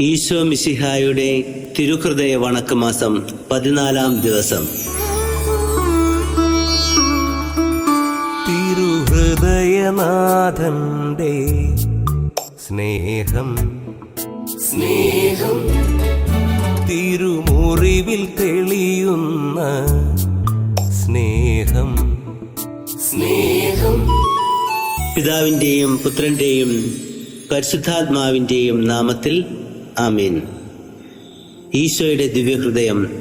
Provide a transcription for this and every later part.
ഈശോ മിശിഹായുടെ തിരുഹൃദയ വണക്കമാസം പതിനാലാം ദിവസം. തിരുഹൃദയനാഥന്റെ സ്നേഹം. സ്നേഹം. തിരുമുറിവിൽ തെളിയുന്ന സ്നേഹം. സ്നേഹം. പിതാവിന്റെയും പുത്രന്റെയും പരിശുദ്ധാത്മാവിന്റെയും നാമത്തിൽ ആമീൻ. ഈശോയുടെ ദിവ്യഹൃദയം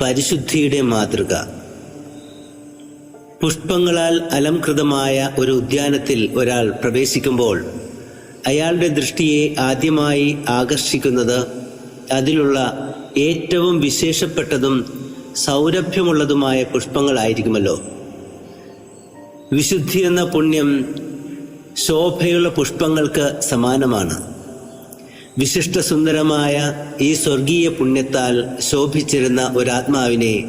പരിശുദ്ധിയുടെ മാതൃക. പുഷ്പങ്ങളാൽ അലംകൃതമായ ഒരു ഉദ്യാനത്തിൽ ഒരാൾ പ്രവേശിക്കുമ്പോൾ അയാളുടെ ദൃഷ്ടിയെ ആദ്യമായി ആകർഷിക്കുന്നത് അതിലുള്ള ഏറ്റവും വിശേഷപ്പെട്ടതും സൗരഭ്യമുള്ളതുമായ പുഷ്പങ്ങളായിരിക്കുമല്ലോ. വിശുദ്ധി എന്ന പുണ്യം ശോഭയുള്ള പുഷ്പങ്ങൾക്ക് സമാനമാണ്. വിശിഷ്ട സുന്ദരമായ ഈ സ്വർഗീയ പുണ്യത്താൽ ശോഭിച്ചിരുന്ന ഒരാത്മാവിനെ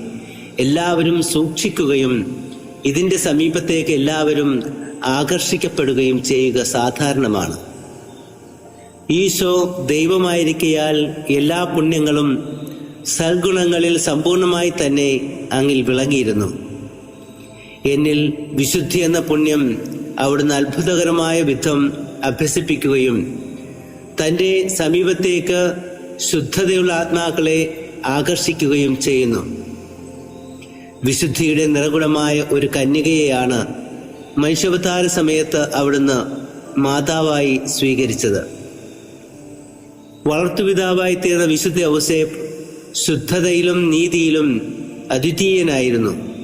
എല്ലാവരും സൂക്ഷിക്കുകയും ഇതിന്റെ സമീപത്തേക്ക് എല്ലാവരും ആകർഷിക്കപ്പെടുകയും ചെയ്യുക സാധാരണമാണ്. ഈശോ ദൈവമായിരിക്കയാൽ എല്ലാ പുണ്യങ്ങളും സൽഗുണങ്ങളിൽ സമ്പൂർണമായി തന്നെ അങ്ങിൽ വിളങ്ങിയിരുന്നു. എന്നിൽ വിശുദ്ധി എന്ന പുണ്യം അവിടുന്ന് അത്ഭുതകരമായ വിധം അഭ്യസിപ്പിക്കുകയും തന്റെ സമീപത്തേക്ക് ശുദ്ധതയുള്ള ആത്മാക്കളെ ആകർഷിക്കുകയും ചെയ്യുന്നു. വിശുദ്ധിയുടെ നിറകുടമായ ഒരു കന്യകയെയാണ് മനുഷ്യവതാര സമയത്ത് അവിടുന്ന് മാതാവായി സ്വീകരിച്ചത്. വളർത്തുപിതാവായി തീർന്ന വിശുദ്ധ ഔസേപ്പ് ശുദ്ധതയിലും നീതിയിലും അദ്വിതീയനായിരുന്നു.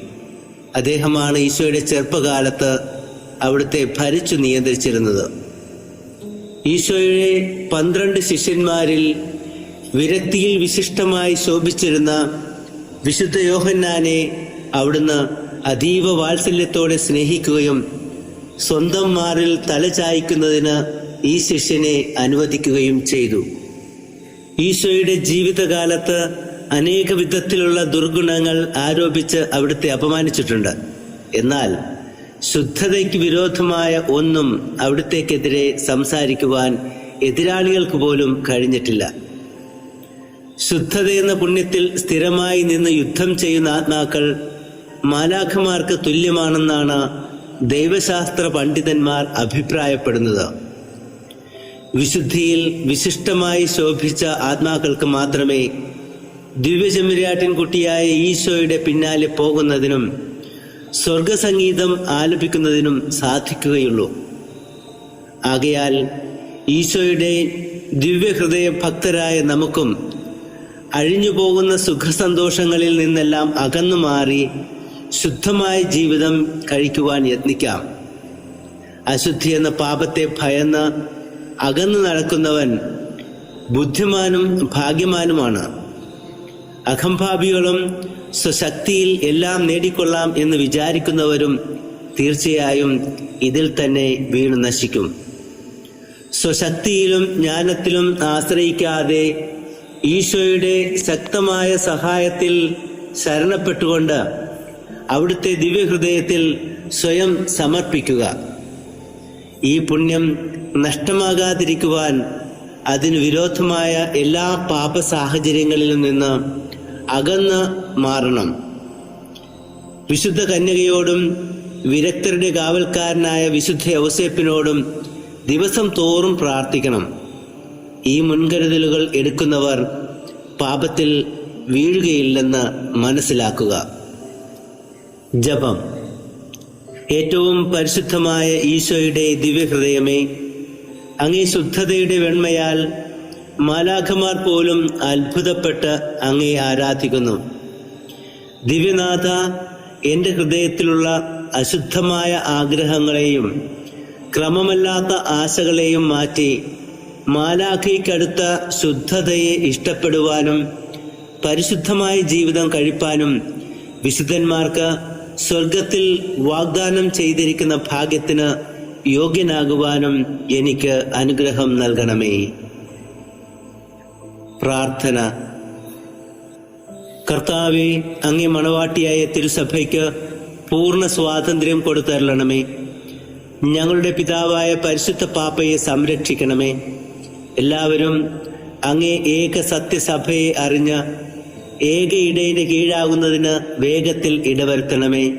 അദ്ദേഹമാണ് ഈശോയുടെ ചെറുപ്പകാലത്ത് അവിടുത്തെ ഭരിച്ചു നിയന്ത്രിച്ചിരുന്നത്. ഈശോയുടെ പന്ത്രണ്ട് ശിഷ്യന്മാരിൽ വിരക്തിയിൽ വിശിഷ്ടമായി ശോഭിച്ചിരുന്ന വിശുദ്ധ യോഹന്നാനെ അവിടുന്ന് അതീവ വാത്സല്യത്തോടെ സ്നേഹിക്കുകയും സ്വന്തം മാറിൽ തല ചായ്ക്കുന്നതിന് ഈ ശിഷ്യനെ അനുവദിക്കുകയും ചെയ്തു. ഈശോയുടെ ജീവിതകാലത്ത് അനേക വിധത്തിലുള്ള ദുർഗുണങ്ങൾ ആരോപിച്ച് അവിടുത്തെ അപമാനിച്ചിട്ടുണ്ട്. എന്നാൽ ശുദ്ധതയ്ക്ക് വിരോധമായ ഒന്നും അവിടത്തേക്കെതിരെ സംസാരിക്കുവാൻ എതിരാളികൾക്ക് പോലും കഴിഞ്ഞിട്ടില്ല. ശുദ്ധതയെന്ന പുണ്യത്തിൽ സ്ഥിരമായി നിന്ന് യുദ്ധം ചെയ്യുന്ന ആത്മാക്കൾ മാലാഖമാർക്ക് തുല്യമാണെന്നാണ് ദൈവശാസ്ത്ര പണ്ഡിതന്മാർ അഭിപ്രായപ്പെടുന്നത്. വിശുദ്ധിയിൽ വിശിഷ്ടമായി ശോഭിച്ച ആത്മാക്കൾക്ക് മാത്രമേ ദിവ്യചെമ്മരിയാട്ടിൻ കുട്ടിയായ ഈശോയുടെ പിന്നാലെ പോകുന്നതിനും സ്വർഗസംഗീതം ആലപിക്കുന്നതിനും സാധിക്കുകയുള്ളൂ. ആകയാൽ ഈശോയുടെ ദിവ്യഹൃദയ ഭക്തരായ നമുക്കും അഴിഞ്ഞു പോകുന്ന സുഖസന്തോഷങ്ങളിൽ നിന്നെല്ലാം അകന്നു മാറി ശുദ്ധമായ ജീവിതം കഴിക്കുവാൻ യത്നിക്കാം. അശുദ്ധി എന്ന പാപത്തെ ഭയന്ന് അകന്നു നടക്കുന്നവൻ ബുദ്ധിമാനും ഭാഗ്യമാനുമാണ് അഹംഭാവികളും സ്വശക്തിയിൽ എല്ലാം നേടിക്കൊള്ളാം എന്ന് വിചാരിക്കുന്നവരും തീർച്ചയായും ഇതിൽ തന്നെ വീണു നശിക്കും. സ്വശക്തിയിലും ജ്ഞാനത്തിലും ആശ്രയിക്കാതെ ഈശോയുടെ ശക്തമായ സഹായത്തിൽ ശരണപ്പെട്ടുകൊണ്ട് അവിടുത്തെ ദിവ്യഹൃദയത്തിൽ സ്വയം സമർപ്പിക്കുക. ഈ പുണ്യം നഷ്ടമാകാതിരിക്കുവാൻ അതിന് വിരോധമായ എല്ലാ പാപ സാഹചര്യങ്ങളിലും നിന്ന് അകന്ന് മാറണം. വിശുദ്ധ കന്യകയോടും വിരക്തരുടെ കാവൽക്കാരനായ വിശുദ്ധ ഔസേപ്പിനോടും ദിവസം തോറും പ്രാർത്ഥിക്കണം. ഈ മുൻകരുതലുകൾ എടുക്കുന്നവർ പാപത്തിൽ വീഴുകയില്ലെന്ന് മനസ്സിലാക്കുക. ജപം. ഏറ്റവും പരിശുദ്ധമായ ഈശോയുടെ ദിവ്യഹൃദയമേ അങ്ങേ ശുദ്ധതയുടെ വെണ്മയാൽ മാലാഖമാർ പോലും അത്ഭുതപ്പെട്ട് അങ്ങയെ ആരാധിക്കുന്നു. ദിവ്യനാഥ എന്റെ ഹൃദയത്തിലുള്ള അശുദ്ധമായ ആഗ്രഹങ്ങളെയും ക്രമമല്ലാത്ത ആശകളെയും മാറ്റി മാലാഖയ്ക്കടുത്ത ശുദ്ധതയെ ഇഷ്ടപ്പെടുവാനും പരിശുദ്ധമായ ജീവിതം കഴിപ്പാനും വിശുദ്ധന്മാർക്ക് സ്വർഗത്തിൽ വാഗ്ദാനം ചെയ്തിരിക്കുന്ന ഭാഗ്യത്തിന് യോഗ്യനാകുവാനും എനിക്ക് അനുഗ്രഹം നൽകണമേ. പ്രാർത്ഥന. കർത്താവെ അങ്ങേ മണവാട്ടിയായ തിരുസഭയ്ക്ക് പൂർണ സ്വാതന്ത്ര്യം കൊടുത്തരണമേ ഞങ്ങളുടെ പിതാവായ പരിശുദ്ധ പാപ്പയെ സംരക്ഷിക്കണമേ. എല്ലാവരും അങ്ങേ ഏക സത്യസഭയെ അറിഞ്ഞ് ഏക ഇടയിന് കീഴാകുന്നതിന് വേഗത്തിൽ ഇടവരുത്തണമേ.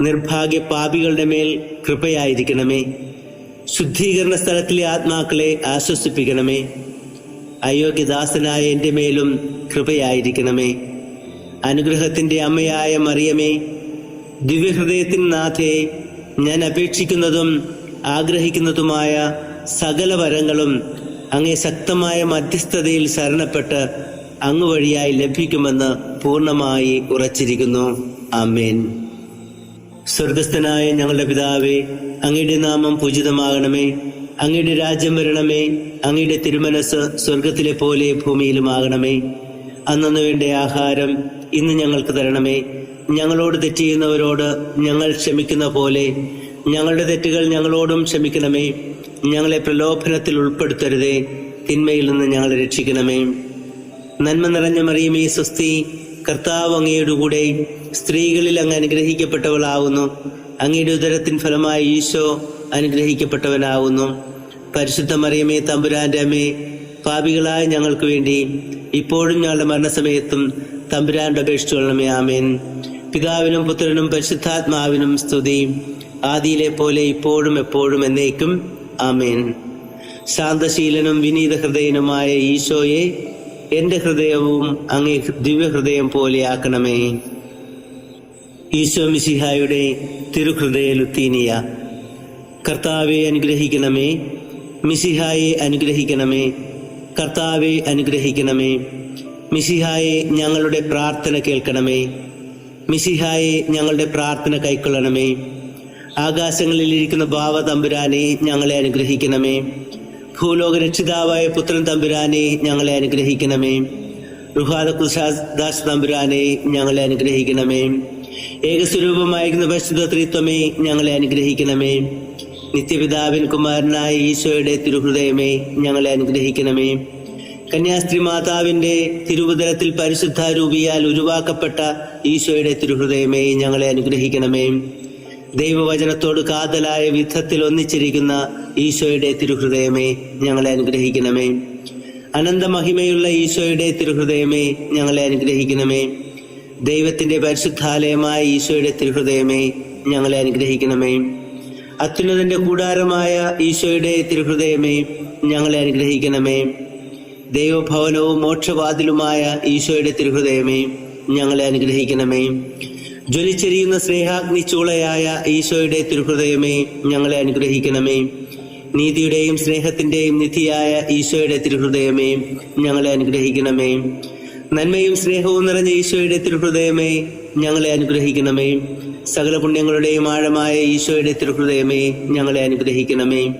നിർഭാഗ്യ പാപികളുടെ മേൽ കൃപയായിരിക്കണമേ. ശുദ്ധീകരണ സ്ഥലത്തിലെ ആത്മാക്കളെ ആശ്വസിപ്പിക്കണമേ. അയോഗ്യദാസനായ എന്റെ മേലും കൃപയായിരിക്കണമേ. അനുഗ്രഹത്തിന്റെ അമ്മയായ മറിയമേ ദിവ്യഹൃദയത്തിൻ നാഥേ ഞാൻ അപേക്ഷിക്കുന്നതും ആഗ്രഹിക്കുന്നതുമായ സകല വരങ്ങളും അങ്ങേ ശക്തമായ മധ്യസ്ഥതയിൽ ശരണപ്പെട്ട് അങ്ങ് വഴിയായി ലഭിക്കുമെന്ന് പൂർണമായി ഉറച്ചിരിക്കുന്നു. ആമേൻ. സ്വർഗസ്ഥനായ ഞങ്ങളുടെ പിതാവേ അങ്ങയുടെ നാമം പൂജിതമാകണമേ. അങ്ങയുടെ രാജ്യം വരണമേ. അങ്ങയുടെ തിരുമനസ് സ്വർഗത്തിലെ പോലെ ഭൂമിയിലുമാകണമേ. അന്നു വേണ്ട ആഹാരം ഇന്ന് ഞങ്ങൾക്ക് തരണമേ. ഞങ്ങളോട് തെറ്റ് ഞങ്ങൾ ക്ഷമിക്കുന്ന പോലെ ഞങ്ങളുടെ തെറ്റുകൾ ഞങ്ങളോടും ക്ഷമിക്കണമേ. ഞങ്ങളെ പ്രലോഭനത്തിൽ ഉൾപ്പെടുത്തരുതേ. തിന്മയിൽ നിന്ന് ഞങ്ങളെ രക്ഷിക്കണമേ. നന്മ നിറഞ്ഞ മറിയമേ സ്വസ്തി കർത്താവ് അങ്ങയുടെ കൂടെ സ്ത്രീകളിൽ അങ്ങ് അനുഗ്രഹിക്കപ്പെട്ടവളാവുന്നു. അങ്ങയുടെ ഉദരത്തിൻ ഫലമായി ഈശോ അനുഗ്രഹിക്കപ്പെട്ടവനാവുന്നു. പരിശുദ്ധ മറിയമേ തമ്പുരാന്റെ അമ്മേ പാപികളായ ഞങ്ങൾക്ക് വേണ്ടി ഇപ്പോഴും ഞങ്ങളുടെ മരണസമയത്തും തമ്പുരാന്റെ അപേക്ഷിച്ചുകൊള്ളണമേ ആമേൻ. പിതാവിനും പുത്രനും പരിശുദ്ധാത്മാവിനും സ്തുതി. ആദിയിലെ പോലെ ഇപ്പോഴും എപ്പോഴും എന്നേക്കും ആമേൻ. ശാന്തശീലനും വിനീത ഹൃദയനുമായ ഈശോയെ എന്റെ ഹൃദയവും അങ്ങേ ദിവ്യഹൃദയം പോലെയാക്കണമേ ഈശോ മിശിഹായുടെ തിരുഹൃദയ ലുത്തീനിയ കർത്താവെ അനുഗ്രഹിക്കണമേ. മിസിഹായെ അനുഗ്രഹിക്കണമേ. കർത്താവെ അനുഗ്രഹിക്കണമേ. മിസിഹായെ ഞങ്ങളുടെ പ്രാർത്ഥന കേൾക്കണമേ. മിസിഹായെ ഞങ്ങളുടെ പ്രാർത്ഥന കൈക്കൊള്ളണമേ. ആകാശങ്ങളിലിരിക്കുന്ന ഭാവ തമ്പുരാനെ ഞങ്ങളെ അനുഗ്രഹിക്കണമേ. ഭൂലോക രക്ഷിതാവായ പുത്രൻ തമ്പുരാനെ ഞങ്ങളെ അനുഗ്രഹിക്കണമേ. റുഹാദാസ് തമ്പുരാനെ ഞങ്ങളെ അനുഗ്രഹിക്കണമേ. ഏകസ്വരൂപമായിരിക്കുന്ന പരിശുദ്ധ ത്രിത്വമേ ഞങ്ങളെ അനുഗ്രഹിക്കണമേ. നിത്യപിതാവിൻ കുമാരനായ ഈശോയുടെ തിരുഹൃദയമേ ഞങ്ങളെ അനുഗ്രഹിക്കണമേ. കന്യാസ്ത്രീ മാതാവിന്റെ തിരുവുതലത്തിൽ പരിശുദ്ധ രൂപിയാൽ ഉരുവാക്കപ്പെട്ട ഈശോയുടെ തിരുഹൃദയമേ ഞങ്ങളെ അനുഗ്രഹിക്കണമേ. ദൈവവചനത്തോട് കാതലായ വിധത്തിൽ ഒന്നിച്ചിരിക്കുന്ന ഈശോയുടെ തിരുഹൃദയമേ ഞങ്ങളെ അനുഗ്രഹിക്കണമേ. അനന്തമഹിമയുള്ള ഈശോയുടെ തിരുഹൃദയമേ ഞങ്ങളെ അനുഗ്രഹിക്കണമേ. ദൈവത്തിന്റെ പരിശുദ്ധാലയമായ ഈശോയുടെ തിരുഹൃദയമേ ഞങ്ങളെ അനുഗ്രഹിക്കണമേ. അത്യുന്നതന്റെ കൂടാരമായ ഈശോയുടെ തിരുഹൃദയമേ ഞങ്ങളെ അനുഗ്രഹിക്കണമേ. ദൈവഭവനവും മോക്ഷവാതിലുമായ ഈശോയുടെ തിരുഹൃദയമേ ഞങ്ങളെ അനുഗ്രഹിക്കണമേ. ജ്വലിച്ചെരിയുന്ന സ്നേഹാഗ്നി ചൂളയായ ഈശോയുടെ തിരുഹൃദയമേ ഞങ്ങളെ അനുഗ്രഹിക്കണമേ. നീതിയുടെയും സ്നേഹത്തിന്റെയും നിധിയായ ഈശോയുടെ തിരുഹൃദയമേ ഞങ്ങളെ അനുഗ്രഹിക്കണമേ. നന്മയും സ്നേഹവും നിറഞ്ഞ ഈശോയുടെ തിരുഹൃദയമേ ഞങ്ങളെ അനുഗ്രഹിക്കണമേ. സകല പുണ്യങ്ങളുടെയും ആഴമായ ഈശോയുടെ തിരുഹൃദയമേ ഞങ്ങളെ അനുഗ്രഹിക്കണമേ.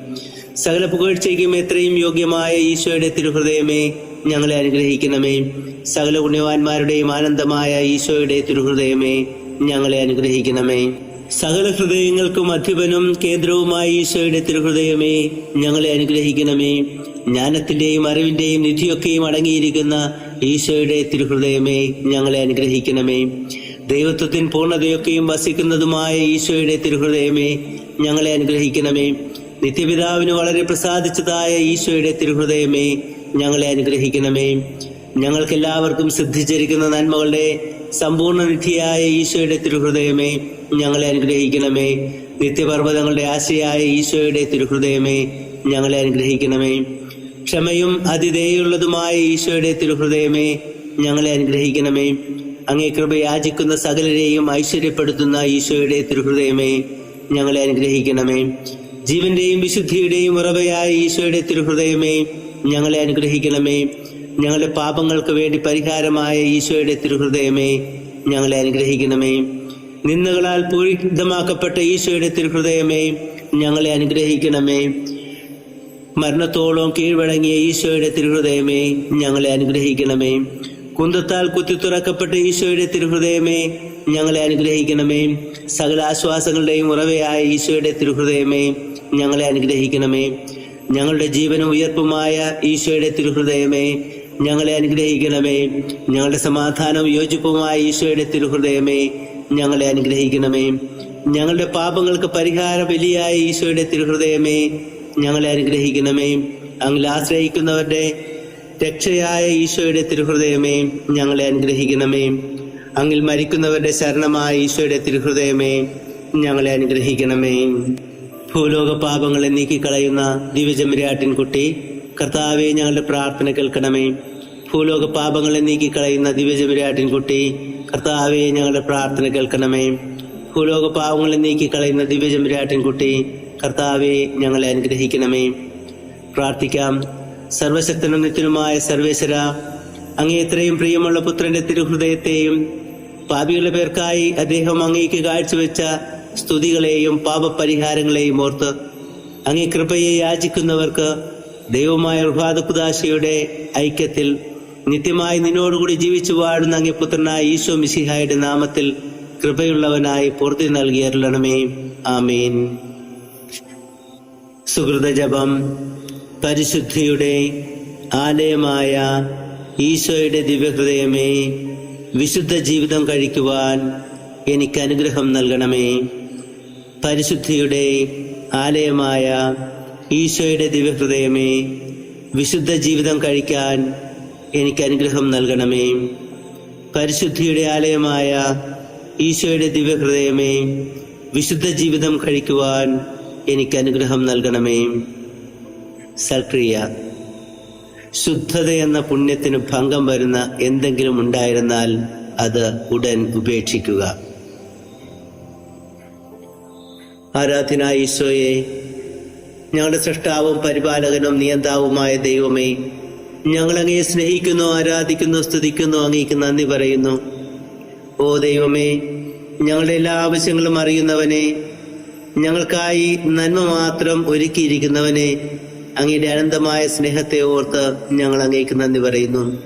സകല പുകഴ്ചയ്ക്കും എത്രയും യോഗ്യമായ ഈശോയുടെ തിരുഹൃദയമേ ഞങ്ങളെ അനുഗ്രഹിക്കണമേ. സകല പുണ്യവാന്മാരുടെയും ആനന്ദമായ ഈശോയുടെ തിരുഹൃദയമേ ഞങ്ങളെ അനുഗ്രഹിക്കണമേ. സകല ഹൃദയങ്ങൾക്കും അധിപനും കേന്ദ്രവുമായ ഈശോയുടെ തിരുഹൃദയമേ ഞങ്ങളെ അനുഗ്രഹിക്കണമേ. ജ്ഞാനത്തിന്റെയും അറിവിന്റെയും നിധിയൊക്കെയും അടങ്ങിയിരിക്കുന്ന ഈശോയുടെ തിരുഹൃദയമേ ഞങ്ങളെ അനുഗ്രഹിക്കണമേ. ദൈവത്വത്തിൻ പൂർണതയൊക്കെയും വസിക്കുന്നതുമായ ഈശോയുടെ തിരുഹൃദയമേ ഞങ്ങളെ അനുഗ്രഹിക്കണമേ. നിത്യപിതാവിന് വളരെ പ്രസാദിച്ചതായ ഈശോയുടെ തിരുഹൃദയമേ ഞങ്ങളെ അനുഗ്രഹിക്കണമേ. ഞങ്ങൾക്കെല്ലാവർക്കും സിദ്ധിച്ചിരിക്കുന്ന നന്മകളുടെ സമ്പൂർണ നിധിയായ ഈശോയുടെ തിരുഹൃദയമേ ഞങ്ങളെ അനുഗ്രഹിക്കണമേ. നിത്യപർവതങ്ങളുടെ ആശയായ ഈശോയുടെ തിരുഹൃദയമേ ഞങ്ങളെ അനുഗ്രഹിക്കണമേ. ക്ഷമയും അതിഥേയുള്ളതുമായ ഈശോയുടെ തിരുഹൃദയമേ ഞങ്ങളെ അനുഗ്രഹിക്കണമേ. അങ്ങേ കൃപ യാചിക്കുന്ന സകലരെയും ഐശ്വര്യപ്പെടുത്തുന്ന ഈശോയുടെ തിരുഹൃദയമേ ഞങ്ങളെ അനുഗ്രഹിക്കണമേ. ജീവന്റെയും വിശുദ്ധിയുടെയും ഉറവയായ ഈശോയുടെ തിരുഹൃദയമേ ഞങ്ങളെ അനുഗ്രഹിക്കണമേ. ഞങ്ങളുടെ പാപങ്ങൾക്ക് വേണ്ടി പരിഹാരമായ ഈശോയുടെ തിരുഹൃദയമേ ഞങ്ങളെ അനുഗ്രഹിക്കണമേ. നിന്നുകളാൽ പൂരിതമാക്കപ്പെട്ട ഈശോയുടെ തിരുഹൃദയമേ ഞങ്ങളെ അനുഗ്രഹിക്കണമേ. മരണത്തോളം കീഴ്വഴങ്ങിയ ഈശോയുടെ തിരുഹൃദയമേ ഞങ്ങളെ അനുഗ്രഹിക്കണമേ. കുന്തത്താൽ കുത്തി തുറക്കപ്പെട്ട ഈശോയുടെ തിരുഹൃദയമേ ഞങ്ങളെ അനുഗ്രഹിക്കണമേ. സകല ആശ്വാസങ്ങളുടെയും ഉറവയായ ഈശോയുടെ തിരുഹൃദയമേ ഞങ്ങളെ അനുഗ്രഹിക്കണമേ. ഞങ്ങളുടെ ജീവനും ഉയർപ്പുമായ ഈശോയുടെ തിരുഹൃദയമേ ഞങ്ങളെ അനുഗ്രഹിക്കണമേ. ഞങ്ങളുടെ സമാധാനവും യോജിപ്പുമായ ഈശോയുടെ തിരുഹൃദയമേ ഞങ്ങളെ അനുഗ്രഹിക്കണമേ. ഞങ്ങളുടെ പാപങ്ങൾക്ക് പരിഹാര ബലിയായ ഈശോയുടെ തിരുഹൃദയമേ ഞങ്ങളെ അനുഗ്രഹിക്കണമേ അങ്ങിൽ ആശ്രയിക്കുന്നവരുടെ രക്ഷയായ ഈശോയുടെ തിരുഹൃദയമേ ഞങ്ങളെ അനുഗ്രഹിക്കണമേ അങ്ങിൽ മരിക്കുന്നവരുടെ ശരണമായ ഈശോയുടെ തിരുഹൃദയമേ ഞങ്ങളെ അനുഗ്രഹിക്കണമേ ഭൂലോക പാപങ്ങളെ നീക്കിക്കളയുന്ന ദിവ്യജമരാട്ടിൻകുട്ടി കർത്താവെ ഞങ്ങളുടെ പ്രാർത്ഥന കേൾക്കണമേ. ഭൂലോക പാപങ്ങളെ നീക്കിക്കളയുന്ന ദിവ്യജമരാട്ടിൻകുട്ടി കർത്താവെ ഞങ്ങളുടെ പ്രാർത്ഥന കേൾക്കണമേ. ഭൂലോക പാപങ്ങളെ നീക്കിക്കളയുന്ന ദിവ്യജമരാട്ടിൻകുട്ടി കർത്താവെ ഞങ്ങളെ അനുഗ്രഹിക്കണമേ. പ്രാർത്ഥിക്കാം. സർവശക്തനും നിത്യനുമായ സർവേശ്വര അങ്ങേ ഇത്രയും പ്രിയമുള്ള പുത്രന്റെ തിരുഹൃദയത്തെയും പാപികളുടെ പേർക്കായി അദ്ദേഹം അങ്ങേക്ക് കാഴ്ചവെച്ച സ്തുതികളെയും പാപപരിഹാരങ്ങളെയും ഓർത്ത് അങ്ങേ കൃപയെ യാചിക്കുന്നവർക്ക് ദൈവമായ റുഹാദകുദാശയുടെ ഐക്യത്തിൽ നിത്യമായി നിന്നോടുകൂടി ജീവിച്ചു വാഴുന്ന അങ്ങേ പുത്രനായ ഈശോ മിസിഹായുടെ നാമത്തിൽ കൃപയുള്ളവനായി പൂർത്തി നൽകിയരുളണമേ ആമീൻ. സുഹൃതജപം പരിശുദ്ധിയുടെ ആലയമായ ഈശോയുടെ ദിവ്യഹൃദയമേ വിശുദ്ധ ജീവിതം കഴിക്കുവാൻ എനിക്ക് അനുഗ്രഹം നൽകണമേ. പരിശുദ്ധിയുടെ ആലയമായ ഈശോയുടെ ദിവ്യഹൃദയമേ വിശുദ്ധ ജീവിതം കഴിക്കാൻ എനിക്ക് അനുഗ്രഹം നൽകണമേ. പരിശുദ്ധിയുടെ ആലയമായ ഈശോയുടെ ദിവ്യഹൃദയമേ വിശുദ്ധ ജീവിതം കഴിക്കുവാൻ എനിക്ക് അനുഗ്രഹം നൽകണമേ. സക്രിയ ശുദ്ധത എന്ന പുണ്യത്തിന് ഭംഗം വരുന്ന എന്തെങ്കിലും ഉണ്ടായിരുന്നാൽ അത് ഉടൻ ഉപേക്ഷിക്കുക. ആരാധനായ ഈശോയെ ഞങ്ങളുടെ സൃഷ്ടാവും പരിപാലകനും നിയന്താവുമായ ദൈവമേ ഞങ്ങളങ്ങയെ സ്നേഹിക്കുന്നു ആരാധിക്കുന്നു സ്തുതിക്കുന്നു അങ്ങേക്ക് നന്ദി പറയുന്നു. ഓ ദൈവമേ ഞങ്ങളുടെ എല്ലാ ആവശ്യങ്ങളും അറിയുന്നവനെ ഞങ്ങൾക്കായി നന്മ മാത്രം ഒരുക്കിയിരിക്കുന്നവനെ അങ്ങയുടെ അനന്തമായ സ്നേഹത്തെ ഓർത്ത് ഞങ്ങൾ അങ്ങേക്ക് നന്ദി പറയുന്നു.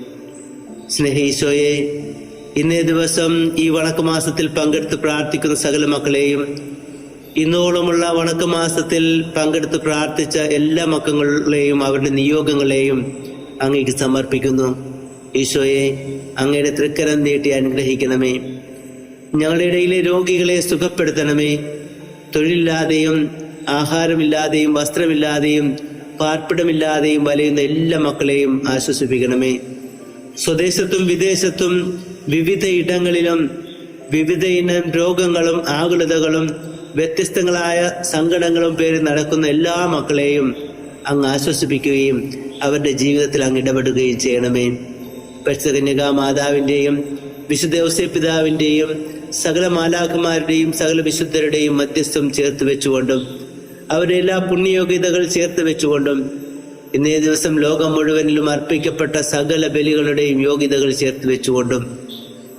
സ്നേഹീശോയെ ഇന്നേ ദിവസം ഈ വണക്കമാസത്തിൽ പങ്കെടുത്ത് പ്രാർത്ഥിക്കുന്ന സകല മക്കളെയും ഇന്നോളമുള്ള വണക്കമാസത്തിൽ പങ്കെടുത്ത് പ്രാർത്ഥിച്ച എല്ലാ മക്കളെയും അവരുടെ നിയോഗങ്ങളെയും അങ്ങേക്ക് സമർപ്പിക്കുന്നു. ഈശോയെ അങ്ങയുടെ തൃക്കരം നീട്ടി അനുഗ്രഹിക്കണമേ. ഞങ്ങളുടെ ഇടയിലെ രോഗികളെ സുഖപ്പെടുത്തണമേ. തൊഴിലില്ലാതെയും ആഹാരമില്ലാതെയും വസ്ത്രമില്ലാതെയും പാർപ്പിടമില്ലാതെയും വലയുന്ന എല്ലാ മക്കളെയും ആശ്വസിപ്പിക്കണമേ. സ്വദേശത്തും വിദേശത്തും വിവിധ ഇടങ്ങളിലും വിവിധ ഇനം രോഗങ്ങളും ആകുലതകളും വ്യത്യസ്തങ്ങളായ സങ്കടങ്ങളും പേരിൽ നടക്കുന്ന എല്ലാ മക്കളെയും അങ്ങ് ആശ്വസിപ്പിക്കുകയും അവരുടെ ജീവിതത്തിൽ അങ്ങ് ഇടപെടുകയും ചെയ്യണമേ. പരിശുദ്ധകന്യക മാതാവിന്റെയും വിശുദ്ധ ഔസേ പിതാവിന്റെയും സകല മാലാഖമാരുടെയും സകല വിശുദ്ധരുടെയും മധ്യസ്ഥം ചേർത്ത് വെച്ചുകൊണ്ടും അവരുടെ എല്ലാ പുണ്യയോഗ്യതകൾ ചേർത്ത് വെച്ചുകൊണ്ടും ഇന്നേ ദിവസം ലോകം മുഴുവനിലും അർപ്പിക്കപ്പെട്ട സകല ബലികളുടെയും യോഗ്യതകൾ ചേർത്ത് വെച്ചുകൊണ്ടും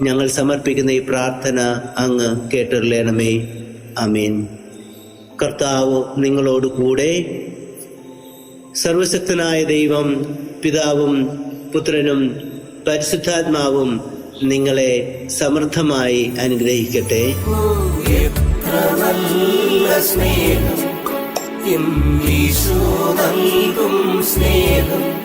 ഞങ്ങൾ സമർപ്പിക്കുന്ന ഈ പ്രാർത്ഥന അങ്ങ് കേട്ടറിയണമേ. അമീൻ കർത്താവ് നിങ്ങളോട് കൂടെ സർവശക്തനായ ദൈവം പിതാവും പുത്രനും പരിശുദ്ധാത്മാവും നിങ്ങളെ സമൃദ്ധമായി അനുഗ്രഹിക്കട്ടെ. സ്നേഹം. സ്നേഹം.